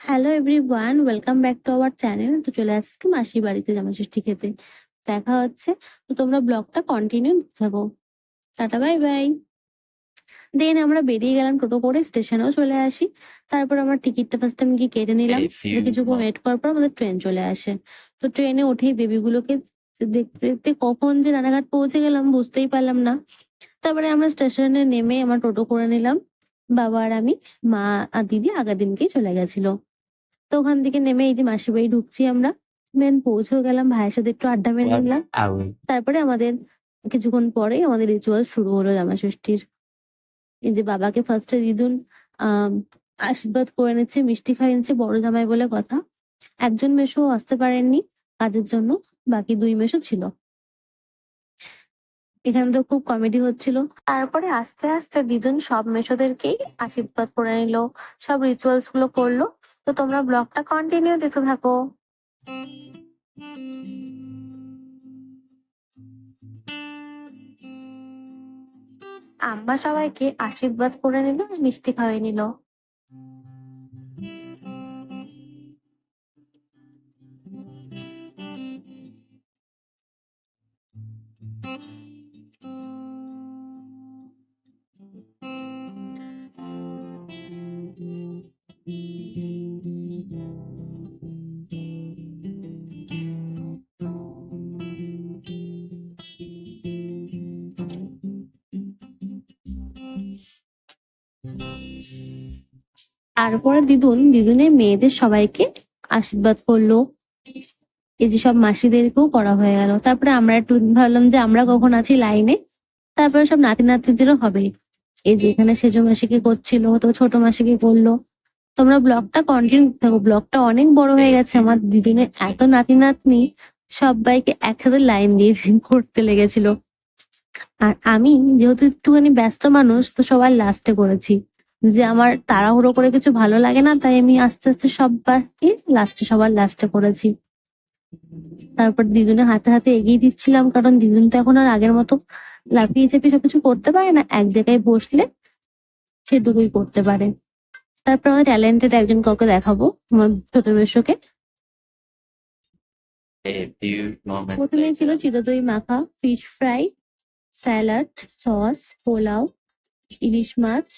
Hello everyone welcome back to our channel তো চলে আসছি মাসির বাড়িতে জামা ষষ্ঠী খেতে। দেখা হচ্ছে। তো তোমরা ব্লগটা কন্টিনিউ থাকো। টাটা বাই বাই দেন আমরা বেরিয়ে গেলাম টোটো করে স্টেশনেও চলে আসি। তারপর আমরা টিকিটটা ফার্স্ট আমি গিয়ে কেটে নিলাম। কিছুক্ষণ ওয়েট করার পর আমাদের ট্রেন চলে আসে। তো ট্রেনে উঠেই বেবিগুলোকে দেখতে দেখতে কখন যে রানাঘাট পৌঁছে গেলাম বুঝতেই পারলাম না। তারপরে আমরা স্টেশনে নেমে আমার টোটো করে নিলাম। বাবা আর আমি মা আর দিদি আগের দিনকেই চলে গেছিল। তো ওখান থেকে নেমে এই যে মাসির বাড়ি ঢুকছি আমরা। মেন পৌঁছেও গেলাম ভাইয়ের সাথে একটু আড্ডা মেরে নিলাম। তারপরে আমাদের কিছুক্ষণ পরেই আমাদের রিচুয়াল শুরু হলো জামা ষষ্ঠীর এই যে বাবাকে ফার্স্টে দিদুন আহ আশীর্বাদ করে নিচ্ছে মিষ্টি খাইয়ে নিচ্ছে বড় জামাই বলে কথা। একজন মেশো আসতে পারেননি কাজের জন্য বাকি দুই মেশো ছিল। এখানে তো খুব কমেডি হচ্ছিল। তারপরে আস্তে আস্তে দিদুন সব মেশোদেরকেই আশীর্বাদ করে নিল, সব রিচুয়ালসগুলো করল। তো তোমরা ব্লগটা কন্টিনিউ দেখতে থাকো। আম্মা সবাইকে আশীর্বাদ করে নিল, মিষ্টি খাওয়াই নিল। তারপরে দিদুন দিদুনের মেয়েদের সবাইকে আশীর্বাদ করল। এই যে সব মাসিদেরকেও করা হয়ে গেল। তারপরে আমরা একটু ভাবলাম যে আমরা কখন আছি লাইনে? তারপরে সব নাতি নাতনিদেরও হবে এই যে এখানে সেজো মাসিকে করছিল, তো ছোট মাসিকে করল। তোমরা ব্লগটা কন্টিনিউ থাকো। ব্লগটা অনেক বড় হয়ে গেছে আমার দিদুনের। এত নাতি নাতনি সবাইকে একসাথে লাইন দিয়ে করতে লেগেছিল। আর আমি যেহেতু একটুখানি ব্যস্ত মানুষ তো সবার লাস্টে করেছি। যে আমার তাড়াহুড়ো করে কিছু ভালো লাগে না তাই আমি আস্তে আস্তে সবাইকে লাস্টে সবার লাস্টে করেছি। তারপর দিদুনের হাতে হাতে এগিয়ে দিচ্ছিলাম কারণ দিদুন তো এখন আর আগের মতো লাফিয়ে চেপে সবকিছু করতে পারে না। এক জায়গায় বসলে সেটুকুই করতে পারে। তারপর আমার ট্যালেন্টেড একজন কাউকে দেখাবো আমার ছোট মেশোকে A প্রথমে ছিল. চিরদই মাখা fish fry salad, sauce, pulao, ইলিশ মাছ,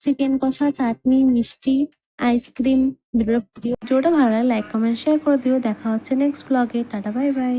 চিকেন কষা, চাটনি, মিষ্টি, আইসক্রিম ভিডিওটা ভালো লাগে লাইক, কমেন্ট, শেয়ার করে দিও। দেখা হচ্ছে নেক্সট ব্লগে। Tata, bye bye.